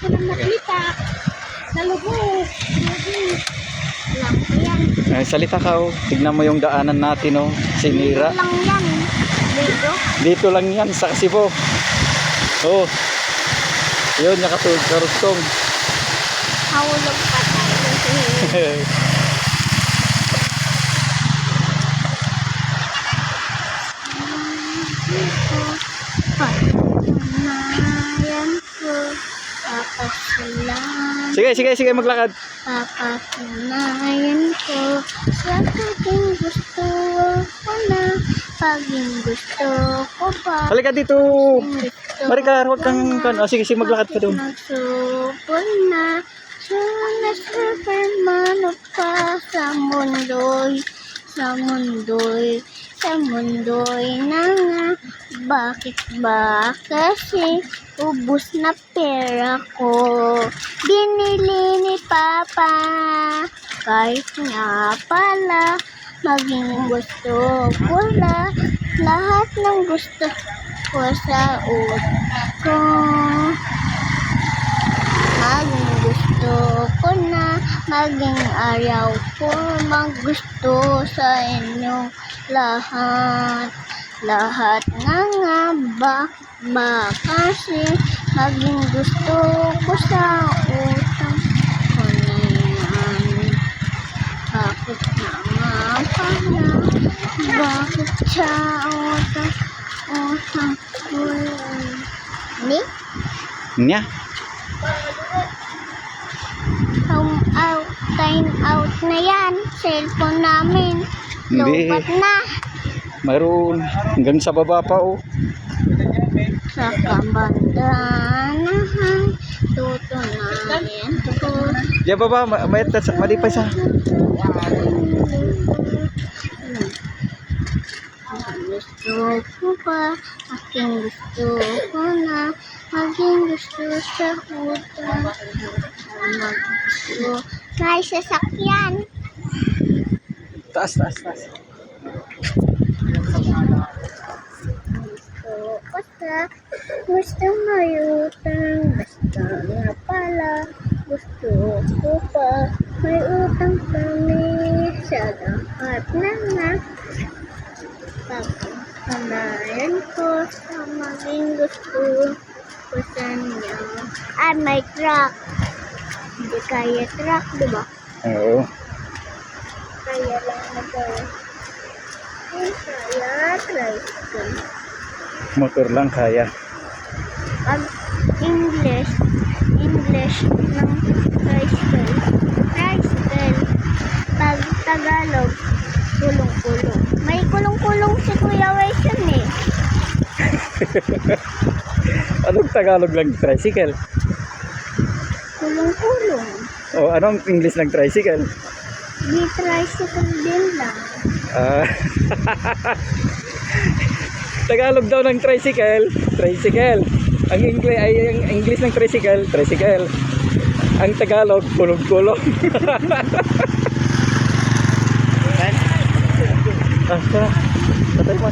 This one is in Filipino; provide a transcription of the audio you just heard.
ko lang nakita. Sa lubog. Alam ko yan. Eh, salita ka oh. Tignan mo yung daanan natin oh. Sinira. Dito lang yan. Dito. Dito lang yan sa Cebu. Oh. Yun, nakatulog karugtong. Hawulog pa tayo. sige, sige, sige maglakad. Papatunayan ko sa aking gusto ko na paging gusto ko pa. Halika dito. Gusto Marika, huwag kang... kan- Oh, sige, sige, maglakad ka doon. Magsupol na Sana Superman pa sa mundo'y Sa mundo'y Sa mundo'y na nga Bakit ba? Kasi Ubus na pera ko. Binili ni Papa. Kahit nga pala Maging gusto ko la Lahat ng gusto ko sa utak ko. Maging gusto ko na Maging araw ko Maggusto sa inyong lahat Lahat na nga ba ba kasi Maging gusto ko sa utang ko na yan Bakit na nga pala Bakit sa utang Utang ko yan Ni? Nya. Home out, time out na yan. Cellphone namin. Lupat na. Mayroon. Hanggang sa baba pa oh. Sa kabandanahan. Tutunayan ko. Diyan baba, ma- may malipay sa. Gusto ko pa. Aking gusto ko na. Maging gusto sa huta. Maggusto. May sasakyan. Taas, taas, taas. Sa gusto mayutang basta nga pala gusto ko pa. May utang kami sa lahat na nga pagkakamayan ko sa maging gusto ko sa niya ay may truck. Hindi kaya truck diba Oo. kaya lang na ay kaya tricycle Motor lang kaya. pag English, English ng tricycle, tricycle. Pag Tagalog, kulong-kulong. May kulong-kulong si Kuya Wes yun eh. Anong Tagalog lang tricycle? Kulong-kulong. O anong English ng tricycle? Di tricycle din lang. Ah. Tagalog daw ng tricycle, tricycle. Ang English ay ang English ng tricycle, tricycle. Ang Tagalog, kulog-kulog. ah, tara. Patay mo.